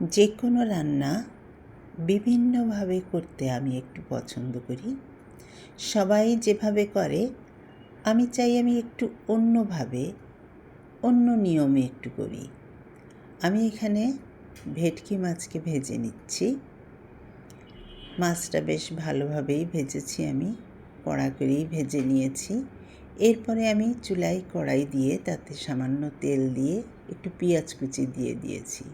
যে কোনো রান্না বিভিন্নভাবে করতে আমি একটু পছন্দ করি। সবাই যেভাবে করে, আমি চাই আমি একটু অন্যভাবে, অন্য নিয়মে একটু করি। আমি এখানে ভেটকি মাছকে ভেজে নিচ্ছি। মাছটা বেশ ভালোভাবেই ভেজেছি আমি, কড়া করেই ভেজে নিয়েছি। এরপরে আমি চুলায় কড়াই দিয়ে তাতে সামান্য তেল দিয়ে একটু পেঁয়াজ কুচি দিয়ে দিয়েছি।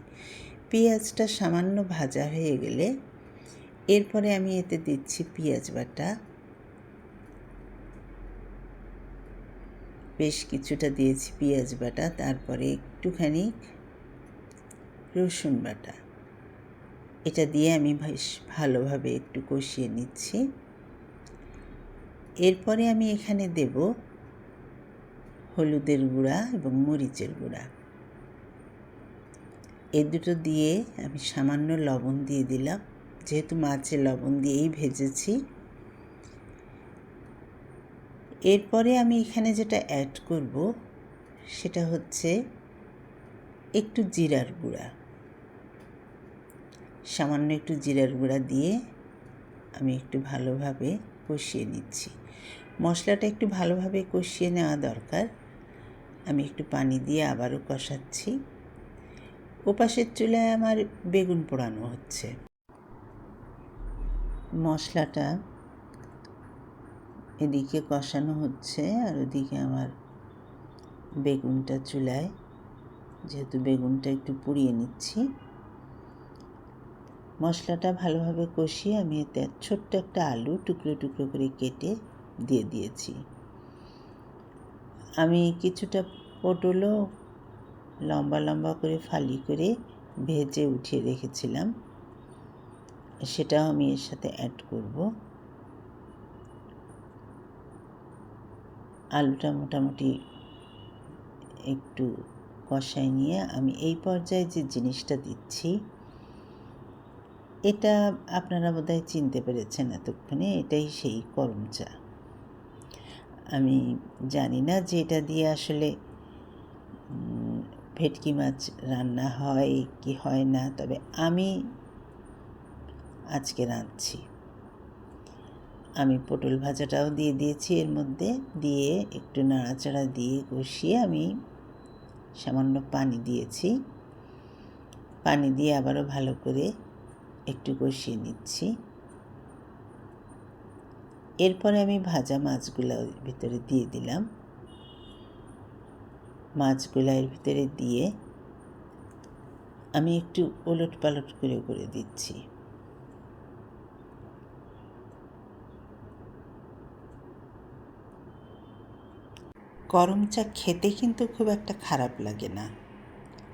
পেঁয়াজটা সামান্য ভাজা হয়ে গেলে এরপরে আমি এতে দিচ্ছি পেঁয়াজ বাটা। বেশ কিছুটা দিয়েছি পেঁয়াজ বাটা, তারপরে একটুখানি রসুন বাটা। এটা দিয়ে আমি বেশ ভালোভাবে একটু কষিয়ে নিচ্ছি। এরপরে আমি এখানে দেব হলুদের গুঁড়া এবং মরিচের গুঁড়া। এ দুটো দিয়ে আমি সামান্য লবণ দিয়ে দিলাম। যেহেতু মাছে লবণ দিয়েই ভেজেছি। এরপরে আমি এখানে যেটা অ্যাড করব, সেটা হচ্ছে একটু জিরার গুঁড়া। সামান্য একটু জিরার গুঁড়া দিয়ে আমি একটু ভালোভাবে কষিয়ে নিচ্ছি। মশলাটা একটু ভালোভাবে কষিয়ে নেওয়া দরকার। আমি একটু পানি দিয়ে আবারও কষাচ্ছি। ওপাশের চুলায় আমার বেগুন পোড়ানো হচ্ছে। মশলাটা এদিকে কষানো হচ্ছে আর ওদিকে আমার বেগুনটা চুলায়। যেহেতু বেগুনটা একটু পুড়িয়ে নিচ্ছি। মশলাটা ভালোভাবে কষিয়ে আমি এতে ছোট্ট একটা আলু টুকরো টুকরো করে কেটে দিয়ে দিয়েছি। আমি কিছুটা পটলও লম্বা লম্বা করে ফালি করে ভেজে উঠিয়ে রেখেছিলাম। সেটাও আমি এর সাথে অ্যাড করব। আলুটা মোটামুটি একটু কষাই নিয়ে আমি এই পর্যায়ে যে জিনিসটা দিচ্ছি, এটা আপনারা বোধহয় চিনতে পেরেছেন এতক্ষণে, এটাই সেই করম চা। আমি জানি না যে এটা দিয়ে আসলে ভেটকি মাছ রান্না হয় কি হয় না, তবে আমি আজকে রাঁধছি। আমি পটল ভাজাটাও দিয়ে দিয়েছি, এর মধ্যে দিয়ে একটু নাড়াচাড়া দিয়ে কষিয়ে আমি সামান্য পানি দিয়েছি। পানি দিয়ে আবারও ভালো করে একটু কষিয়ে নিচ্ছি। এরপরে আমি ভাজা মাছগুলো ভিতরে দিয়ে দিলাম। মাছগুলো এর ভিতরে দিয়ে আমি একটু ওলট পালট করে করে দিচ্ছি। গরম চা খেতে কিন্তু খুব একটা খারাপ লাগে না।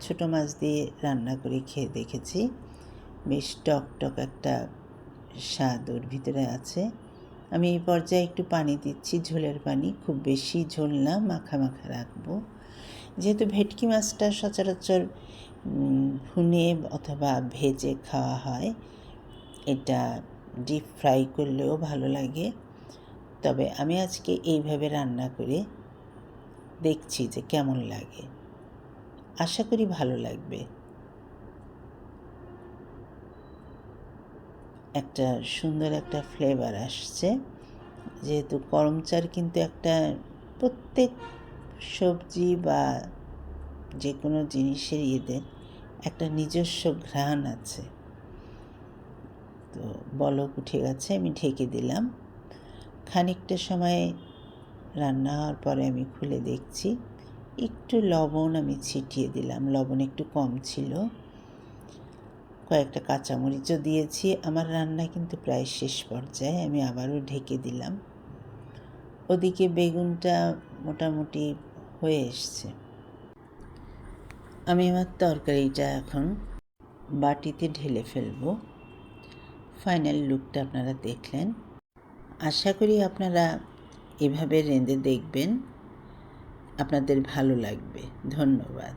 ছোটো মাছ দিয়ে রান্না করে খেয়ে দেখেছি, বেশ টক টক একটা স্বাদ ওর ভিতরে আছে। আমি এই পর্যায়ে একটু পানি দিচ্ছি, ঝোলের পানি, খুব বেশি ঝোল না, মাখা মাখা রাখব। যেহেতু ভেটকি মাছটা সচরাচর ভুনে অথবা ভেজে খাওয়া হয়, এটা ডিপ ফ্রাই করলেও ভালো লাগে। তবে আমি আজকে এইভাবে রান্না করে দেখছি যে কেমন লাগে। আশা করি ভালো লাগবে। একটা সুন্দর একটা ফ্লেভার আসছে। যেহেতু করমচার কিন্তু একটা প্রত্যেক সবজি বা যে কোনো জিনিসের এদের একটা নিজস্ব ঘ্রাণ আছে। তো বলক উঠে গেছে, আমি ঢেকে দিলাম। খানিকটা সময় রান্না হওয়ার পরে আমি খুলে দেখছি, একটু লবণ আমি ছিটিয়ে দিলাম। লবণ একটু কম ছিল। কয়েকটা কাঁচামরিচও দিয়েছি। আমার রান্না কিন্তু প্রায় শেষ পর্যায়ে, আমি আবারও ঢেকে দিলাম। ওদিকে বেগুনটা মোটামুটি হয়ে এসছে। আমি আমার তরকারিটা এখন বাটিতে ঢেলে ফেলব। ফাইনাল লুকটা আপনারা দেখলেন। আশা করি আপনারা এভাবে রেঁধে দেখবেন। আপনাদের ভালো লাগবে। ধন্যবাদ।